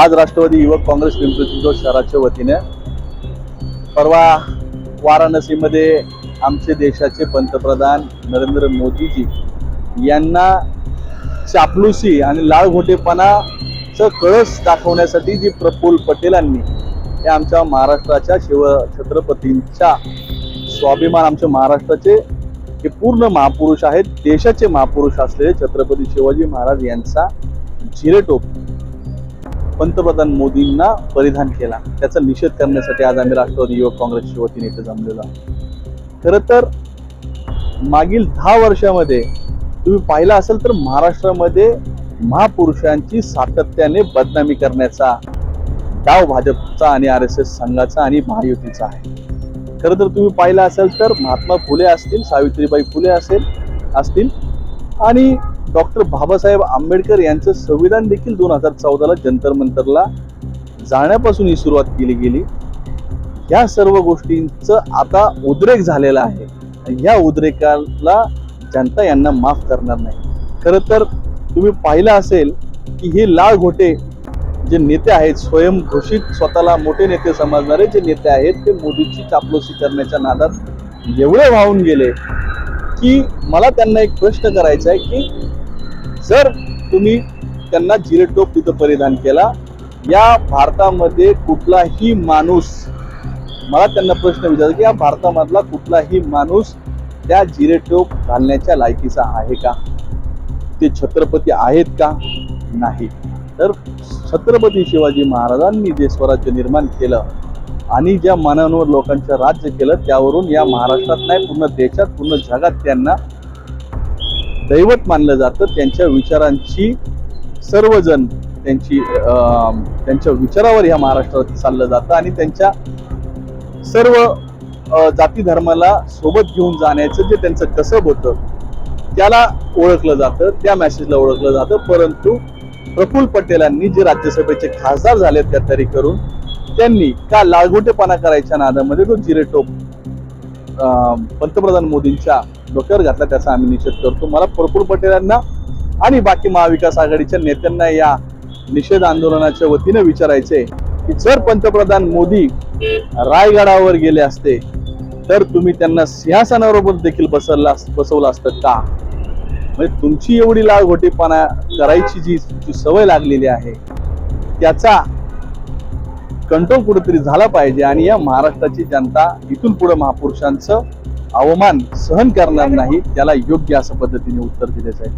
आज राष्ट्रवादी युवक काँग्रेस पिंपरी चिंचवड शहराच्या वतीने परवा वाराणसीमध्ये आमचे देशाचे पंतप्रधान नरेंद्र मोदीजी यांना चापलुसी आणि लाळघोटेपणाचं कळस दाखवण्यासाठी जी प्रफुल्ल पटेलांनी हे आमच्या महाराष्ट्राच्या शिव छत्रपतींच्या स्वाभिमान आमच्या महाराष्ट्राचे हे पूर्ण महापुरुष आहेत देशाचे महापुरुष असलेले छत्रपती शिवाजी महाराज यांचा झिरेटोप पंतप्रधान मोदींना परिधान केला. त्याचा निषेध करण्यासाठी आज आम्ही राष्ट्रवादी युवक काँग्रेसच्या वतीने इथे जमलेलो खरं तर मागील दहा वर्षामध्ये तुम्ही पाहिलं असेल तर महाराष्ट्रामध्ये महापुरुषांची सातत्याने बदनामी करण्याचा डाव भाजपचा आणि आर एस एस संघाचा आणि महायुतीचा आहे. खरं तर तुम्ही पाहिलं असेल तर महात्मा फुले असतील सावित्रीबाई फुले असेल असतील आणि डॉक्टर बाबासाहेब आंबेडकर यांचं संविधान देखील दोन हजार चौदाला जंतर मंतरला जाण्यापासून ही सुरुवात केली गेली. या सर्व गोष्टींचं आता उद्रेक झालेला आहे. आणि या उद्रेकाला जनता यांना माफ करणार नाही. खरं तर तुम्ही पाहिलं असेल की हे लाळ घोटे जे नेते आहेत स्वयंघोषित स्वतःला मोठे नेते समजणारे जे नेते आहेत ते मोदीची चापलूसी करण्याच्या नादात एवढे वाहून गेले की मला त्यांना एक प्रश्न करायचा आहे की जर तुम्ही त्यांना जिरेटोप तिथं परिधान केला या भारतामध्ये कुठलाही माणूस मला त्यांना प्रश्न विचारला की या भारतामधला कुठलाही माणूस त्या जिरेटोप घालण्याच्या लायकीचा आहे का? ते छत्रपती आहेत का? नाही. तर छत्रपती शिवाजी महाराजांनी जे स्वराज्य निर्माण केलं आणि ज्या मानांवर लोकांचं राज्य केलं त्यावरून या महाराष्ट्रात नाही पूर्ण देशात पूर्ण जगात त्यांना दैवत मानलं जातं. त्यांच्या विचारांची सर्वजण त्यांची त्यांच्या विचारावर या महाराष्ट्रात चाललं जातं आणि त्यांच्या सर्व जाती धर्माला सोबत घेऊन जाण्याचं जे त्यांचं कसब होतं त्याला ओळखलं जातं त्या मॅसेजला ओळखलं जातं. परंतु प्रफुल्ल पटेलांनी जे राज्यसभेचे खासदार झाले त्या तरी करून त्यांनी का लाळगोटेपणा करायच्या नादामध्ये तो जिरेटोप अं, पंतप्रधान मोदींच्या डोक्यावर घातला त्याचा आम्ही निषेध करतो. मला प्रफुल पटेलांना आणि बाकी महाविकास आघाडीच्या नेत्यांना या निषेध आंदोलनाच्या वतीने विचारायचे की जर पंतप्रधान मोदी रायगडावर गेले असते तर तुम्ही त्यांना सिंहासनाबरोबर देखील बसवला बसवलं असतं का? म्हणजे तुमची एवढी लाळघोटीपणा करायची जी जी सवय लागलेली आहे त्याचा कंट्रोल कुठेतरी झाला पाहिजे आणि या महाराष्ट्राची जनता इथून पुढे महापुरुषांचं अवमान सहन करणार नाही त्याला योग्य अशा पद्धतीने उत्तर दिले जाईल.